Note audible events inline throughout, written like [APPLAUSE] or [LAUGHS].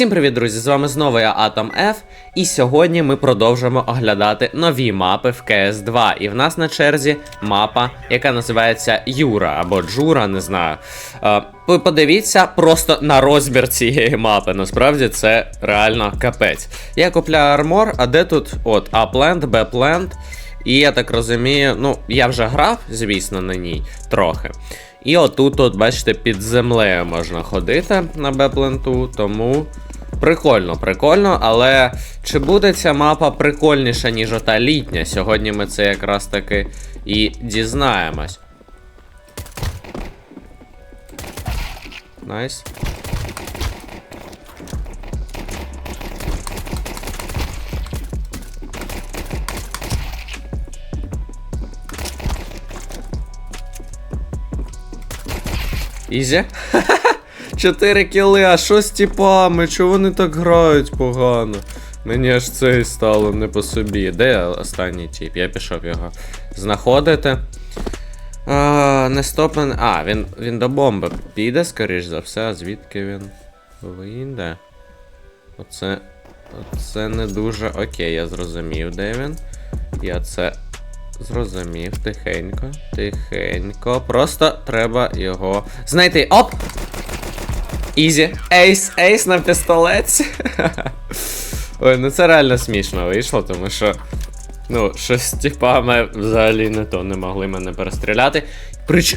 Всім привіт, друзі! З вами знову я Atom F, і сьогодні ми продовжуємо оглядати нові мапи в CS 2. І в нас на черзі мапа, яка називається Юра або Джура, не знаю. Е, подивіться просто на розмір цієї мапи. Насправді це реально капець. Я купляю армор, а де тут от А-плент, Б-плент. І я так розумію, ну, я вже грав, звісно, на ній трохи. І отут, от, бачите, під землею можна ходити на Б-пленту, тому прикольно, прикольно, але чи буде ця мапа прикольніша, ніж ота літня? Сьогодні ми це якраз таки і дізнаємось. Найс. Ізі? [LAUGHS] Чотири кіли, а що з тіпами? Чого вони так грають погано? Мені аж це і стало не по собі. Де останній тіп? Я пішов його знаходити. А, не стопен. А, він, він до бомби піде, скоріш за все, а звідки він вийде? Оце. Оце не дуже окей, я зрозумів, де він. Я це зрозумів. Тихенько, тихенько. Просто треба його знайти. Оп! Ізі. Ейс, ейс на пістолець. [LAUGHS] Ой, ну це реально смішно вийшло, тому що. Ну, щось типа ми взагалі не то не могли мене перестріляти. Прич.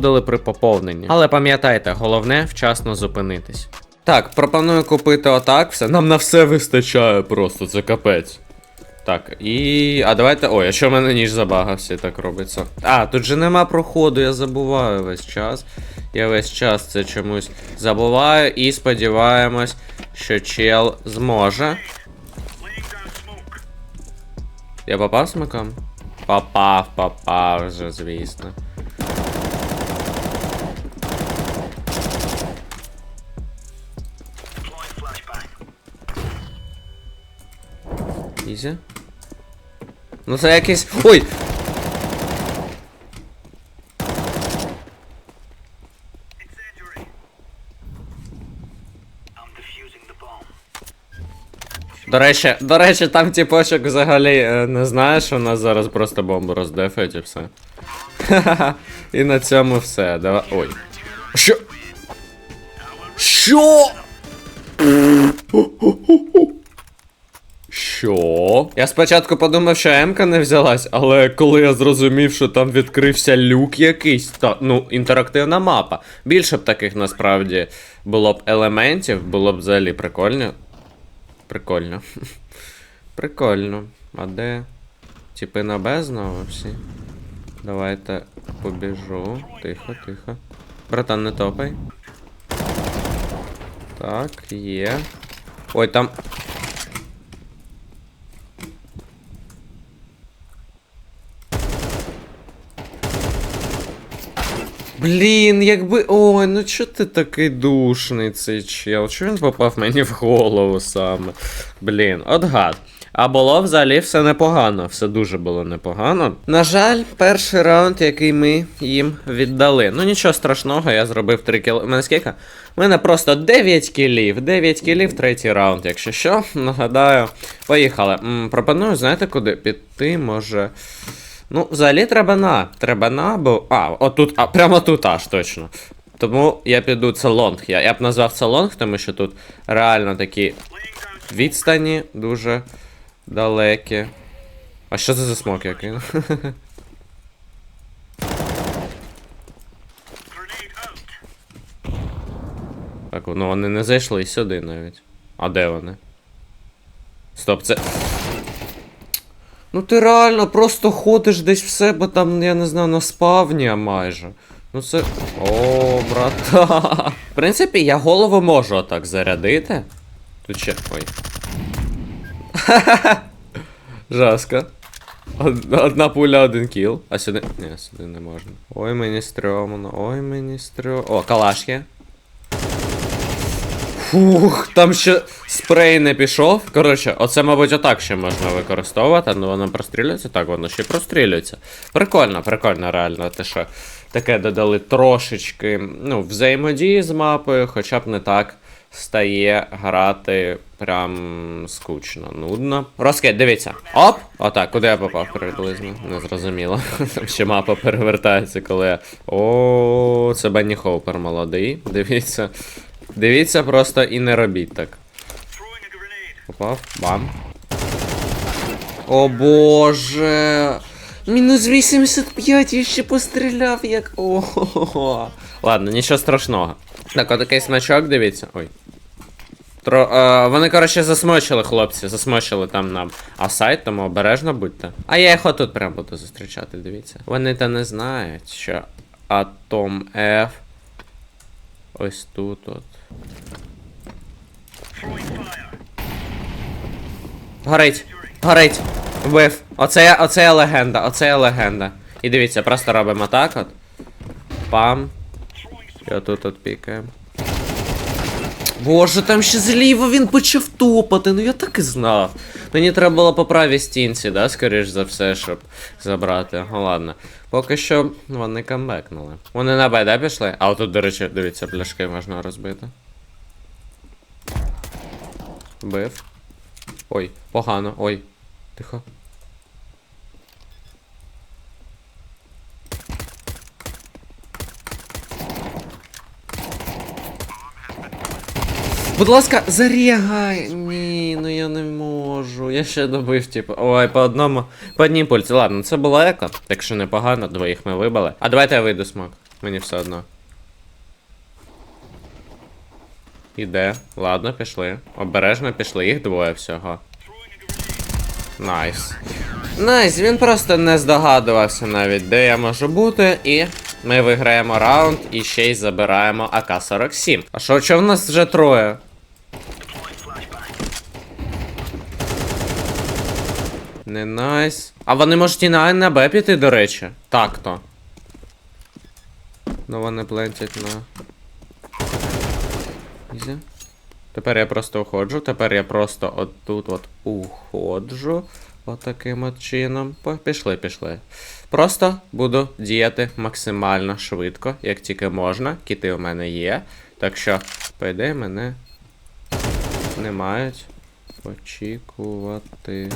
вводили при поповненні. Але пам'ятайте, головне вчасно зупинитись. Так, пропоную купити отак все. Нам на все вистачає просто, це капець. Так, і. А давайте. Ой, а що в мене ніж забагався, так робиться. А, тут же нема проходу, я забуваю весь час. Я весь час це чомусь забуваю і сподіваємось, що чел зможе. Я попав смиком? Попав, попав вже, звісно. Ізі. Ну це якийсь. Ой! До речі, до речі, там типочок взагалі е, не знає, що у нас зараз просто бомбу роздефають і все. Ха-ха-ха. [LAUGHS] І на цьому все. Давай. Ой. Що? Що? Що? Я спочатку подумав, що М-ка не взялась, але коли я зрозумів, що там відкрився люк якийсь, то ну, інтерактивна мапа. Більше б таких насправді було б елементів, було б взагалі прикольно. Прикольно. [LAUGHS] Прикольно. А де? Типи на Б всі. Давайте побіжу. Тихо, тихо. Братан, не топай. Так, є. Ой, там. Блін, якби. Ой, ну чо ти такий душний цей чел? Чого він попав мені в голову саме? Блін, от гад. А було взагалі все непогано, все дуже було непогано. На жаль, перший раунд, який ми їм віддали. Ну нічого страшного, я зробив 3 кіли. У мене скільки? У мене просто 9 кілів. 9 кілів, третій раунд, якщо що. Нагадаю, поїхали. М, пропоную, знаєте, куди піти, може. Ну, взагалі треба на. Треба на, бо. А, отут, а прямо тут аж точно. Тому я піду це лонг. Я, я б назвав це лонг, тому що тут реально такі відстані дуже далекі. А що це за смок який? Так, ну вони не зайшли сюди навіть. А де вони? Стоп, це. Ну ти реально просто ходиш десь в себе там, я не знаю, на спавні майже. Ну це. О, брата. В принципі, я голову можу отак зарядити. Тут ще. Ой. Жаска. Од- Одна пуля, один кіл. А сюди. Ні, сюди не можна. Ой, мені стрьомно, ой, мені стрьомно. О, калаш є. Фух, там ще спрей не пішов. Коротше, оце, мабуть, отак ще можна використовувати, ну воно прострілюється, так воно ще прострілюється. Прикольно, прикольно, реально, те, що таке додали трошечки ну, взаємодії з мапою, хоча б не так стає грати прям скучно, нудно. Розкид, дивіться. Оп! Отак, куди я попав приблизно? Не зрозуміло. [LAUGHS] Там ще мапа перевертається, коли я. О, це Бенні Хоупер молодий. Дивіться. Дивіться просто і не робіть так. Попав, бам. О боже. Мінус 85 я ще постріляв як. Ого. Ладно, нічого страшного. Так, отакий смачок, дивіться. Ой. Тро, е, вони, коротше, засмочили, хлопці, засмочили там нам. А сайт, тому обережно будьте. А я їх отут прям буду зустрічати, дивіться. Вони то не знають, що Атом F. Ось тут от. Горить! Горить! Вбив! Оце, оце я легенда, оце легенда. І дивіться, просто робимо так от. Пам. І отут от пікаємо. Боже, там ще зліва він почав топати, ну я так і знав. Мені треба було по правій стінці, да, скоріш за все, щоб забрати. Ну ладно. Поки що вони камбекнули. Вони на Б, да, пішли? А отут, до речі, дивіться, пляшки можна розбити. Бив. Ой, погано, ой. Тихо. Будь ласка, зарігай! Ні, ну я не можу. Я ще добив, типу. Ой, по одному. По одній пульці. Ладно, це було еко, так що непогано, двоїх ми вибили. А давайте я вийду смок. Мені все одно. Іде. Ладно, пішли. Обережно пішли, їх двоє всього. Найс. Найс, він просто не здогадувався навіть, де я можу бути, і ми виграємо раунд і ще й забираємо АК-47. А що, що в нас вже троє? Не найс. А вони можуть і на А, на Б піти, до речі. Так то. Ну вони плентять на. Ізі. Тепер я просто уходжу, тепер я просто отут от уходжу. Отаким от чином. Пішли, пішли. Просто буду діяти максимально швидко, як тільки можна. Кіти у мене є. Так що, по ідеї, мене не мають очікувати.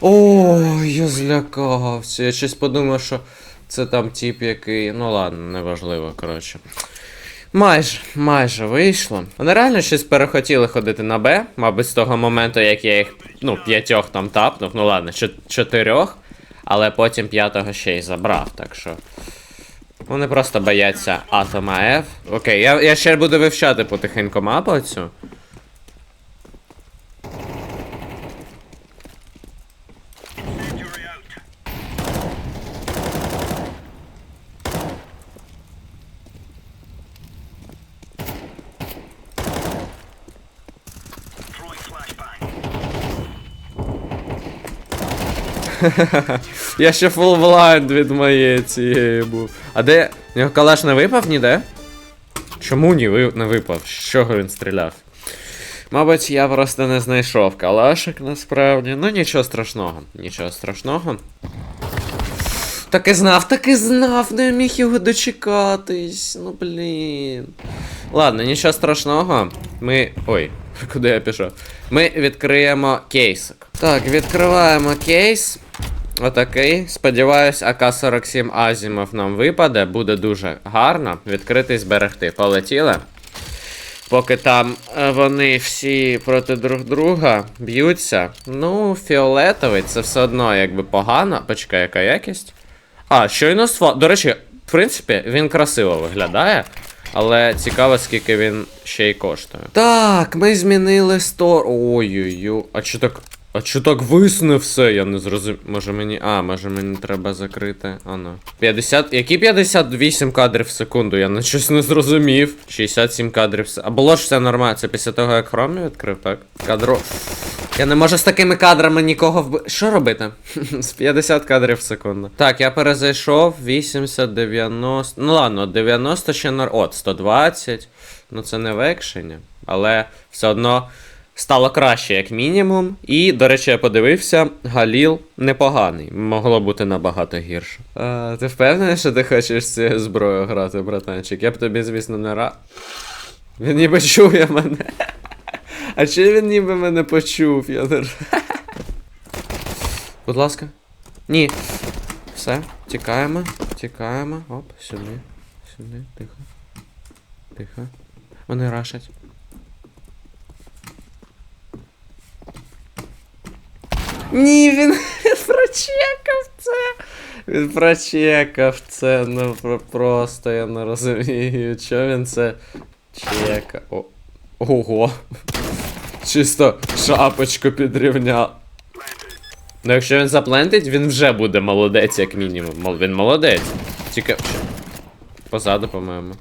Ой, я злякався. Я щось подумав, що це там тип, який. Ну ладно, неважливо, коротше. Майже, майже вийшло. Вони реально щось перехотіли ходити на Б, мабуть, з того моменту, як я їх, ну, п'ятьох там тапнув, ну ладно, чотирьох, але потім п'ятого ще й забрав, так що. Вони просто бояться Атома F. Окей, я, я ще буду вивчати потихеньку мапу цю. [LAUGHS] Я ще фул блайнд від моєї цієї був. А де. У нього калаш не випав ніде? Чому ні, ви- не випав? З чого він стріляв? Мабуть, я просто не знайшов калашик насправді. Ну нічого страшного. Нічого страшного. Так і знав, так і знав, не міг його дочекатись. Ну блін. Ладно, нічого страшного. Ми. Ой, [LAUGHS] куди я пішов? Ми відкриємо кейсик. Так, відкриваємо кейс. Отакий. Сподіваюсь, АК-47 Азімов нам випаде. Буде дуже гарно. Відкрити і зберегти. Полетіли. Поки там е, вони всі проти друг друга б'ються. Ну, фіолетовий це все одно якби погано. Почекай, яка якість. А, щойно сфо. До речі, в принципі, він красиво виглядає. Але цікаво, скільки він ще й коштує. Так, ми змінили стор. Ой-ой-ой. А що так. А чо так висне все? Я не зрозумів. Може мені. А, може мені треба закрити. А ну. 50. Які 58 кадрів в секунду? Я на щось не зрозумів. 67 кадрів в. А було ж все нормально. Це після того, як Chrome відкрив, так? Кадро. Я не можу з такими кадрами нікого вби. Що робити? [LAUGHS] з 50 кадрів в секунду. Так, я перезайшов 80, 90. Ну ладно, 90 ще нор. От, 120. Ну це не в екшені. Але все одно стало краще, як мінімум. І, до речі, я подивився, Галіл непоганий. Могло бути набагато гірше. А, ти впевнений, що ти хочеш з цією зброєю грати, братанчик? Я б тобі, звісно, не рад. Він ніби чує мене. [LAUGHS] А чи він ніби мене почув? Я не... Будь ласка. Ні. Все, тікаємо, тікаємо. Оп, сюди. Сюди, тихо. Тихо. Вони рашать. Ні, [LAUGHS] він прочекав це. Він прочекав це. Ну про- просто я не розумію, що він це чека. О. Ого. Чисто шапочку підрівняв. Ну, якщо він заплентить, він вже буде молодець, як мінімум. Він молодець. Тільки. Позаду, по-моєму.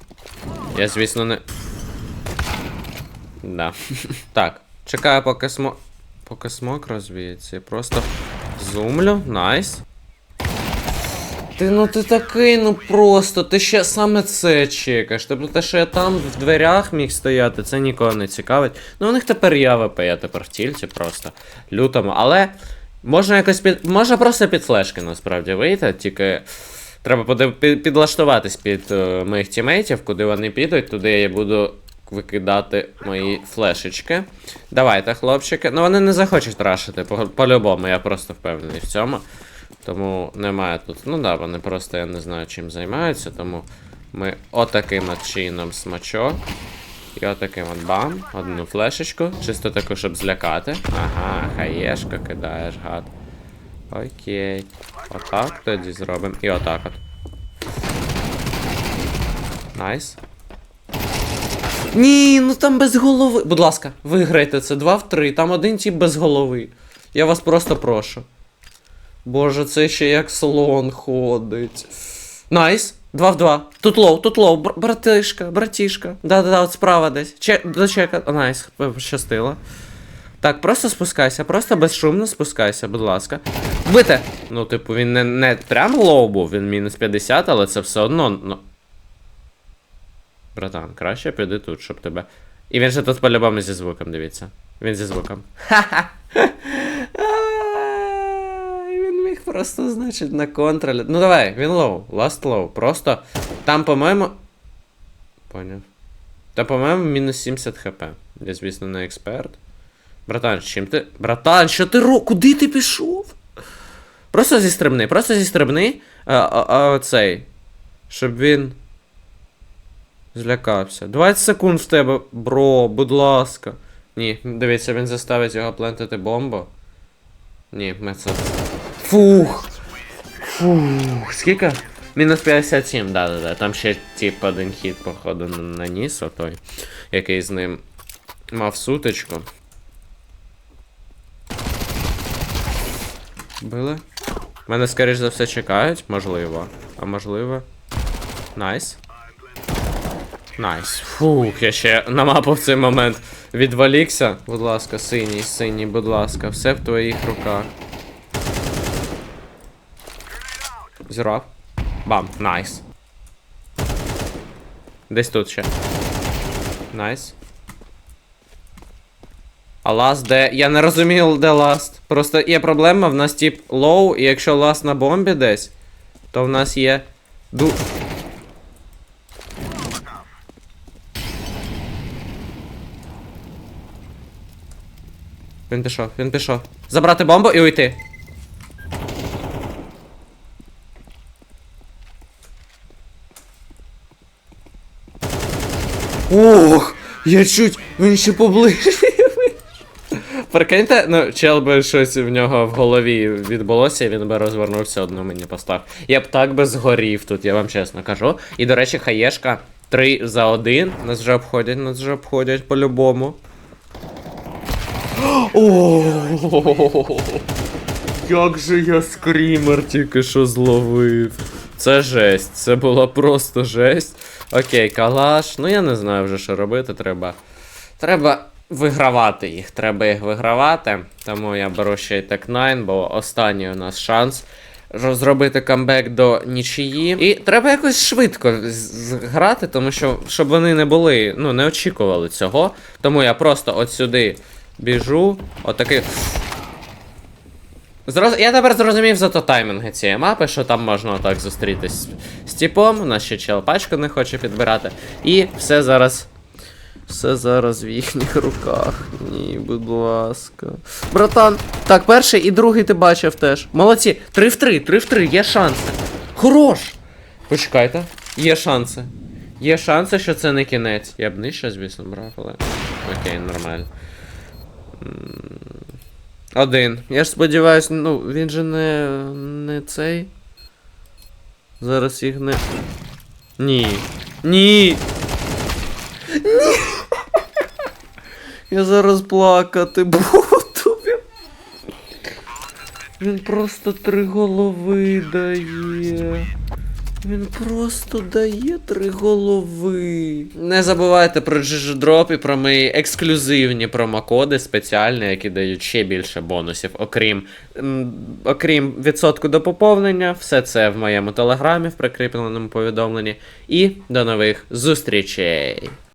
Я, звісно, не. Да. так. Чекаю, поки смо. Поки смок розвіється. Я Просто зумлю. Найс. Ти ну ти такий, ну просто, ти ще саме це чекаєш. Тобто те, що я там в дверях міг стояти, це нікого не цікавить. Ну у них тепер я ВП, я тепер в тільці просто лютому. Але можна якось під. Можна просто під флешки насправді вийти, тільки. Треба під- підлаштуватись під е, моїх тімейтів, куди вони підуть, туди я буду викидати мої флешечки. Давайте, хлопчики. Ну вони не захочуть рашити, по- по-любому, я просто впевнений в цьому. Тому немає тут. Ну да, вони просто я не знаю чим займаються, тому ми отаким от чином смачок. І отаким от бам. Одну флешечку. Чисто таку, щоб злякати. Ага, хаєшку кидаєш, гад. Окей. Отак тоді зробимо. І отак от. Найс. Ні, ну там без голови. Будь ласка, виграйте це 2 в 3. Там один тип без голови. Я вас просто прошу. Боже, це ще як слон ходить. Найс. 2 в 2. Тут лоу, тут лоу, бр- братишка, братішка. Да-да-да, от справа десь. Че... До. Найс, пощастило. Так, просто спускайся, просто безшумно спускайся, будь ласка. Бите! Ну, типу, він не, не прям лоу був, він мінус 50, але це все одно. Ну... Братан, краще піди тут, щоб тебе. І він же тут по-любому зі звуком, дивіться. Він зі звуком. Ха-ха! Він міг просто, значить, на контролі. Ну давай, він лоу, last low. Просто. Там, по-моєму. Поняв. Та, по-моєму, мінус 70 хп. Я, звісно, не експерт. Братан, чим ти. Братан, що ти ро... Куди ти пішов? Просто зістрибни, просто зістрибни. А, а, а цей. Щоб він. Злякався. 20 секунд в тебе, бро, будь ласка. Ні, дивіться, він заставить його плентити бомбу. Ні, ми це. Фух! Фух, скільки? Мінус 57, да, да, да. Там ще тип один хід, походу, наніс, отой, який з ним мав сутичку. Били? Мене, скоріш за все, чекають, можливо. А можливо. Найс. Найс. Фух, я ще на мапу в цей момент відволікся. Будь ласка, синій, синій, будь ласка, все в твоїх руках. Зірвав. Бам, найс. Десь тут ще. Найс. А ласт де. Я не розумію, де ласт. Просто є проблема, в нас тип лоу, і якщо ласт на бомбі десь, то в нас є. Ду. Він пішов, він пішов. Забрати бомбу і уйти. Ох, я чуть, він ще поближче. Прикиньте, ну, чел би щось в нього в голові відбулося, і він би розвернувся одну мені постав. Я б так би згорів тут, я вам чесно кажу. І, до речі, хаєшка 3 за 1. Нас вже обходять, нас вже обходять по-любому. О, як же я скрімер тільки що зловив. Це жесть, це була просто жесть. Окей, калаш. Ну я не знаю вже, що робити. Треба. Треба вигравати їх. Треба їх вигравати. Тому я беру ще й Тек 9, бо останній у нас шанс роз- зробити камбек до нічиї. І треба якось швидко зграти, тому що щоб вони не були, ну, не очікували цього. Тому я просто от сюди біжу, отакий. Зроз... Я тепер зрозумів зато таймінги цієї мапи, що там можна отак зустрітись з типом, у нас ще чел пачку не хоче підбирати. І все зараз. Все зараз в їхніх руках. Ні, будь ласка. Братан, так, перший і другий ти бачив теж. Молодці. Три в три, три в три, є шанси. Хорош! Почекайте, є шанси. Є шанси, що це не кінець. Я б нижче, звісно, брав, але. Окей, нормально. Один. Я ж сподіваюсь, ну, він же не. не цей. Зараз їх не. Ні. Ні. Ні. Я зараз плакати буду. Він просто три голови дає. Він просто дає три голови. Не забувайте про GG-дроп і про мої ексклюзивні промокоди спеціальні, які дають ще більше бонусів, окрім, м, окрім відсотку до поповнення. Все це в моєму телеграмі в прикріпленому повідомленні. І до нових зустрічей!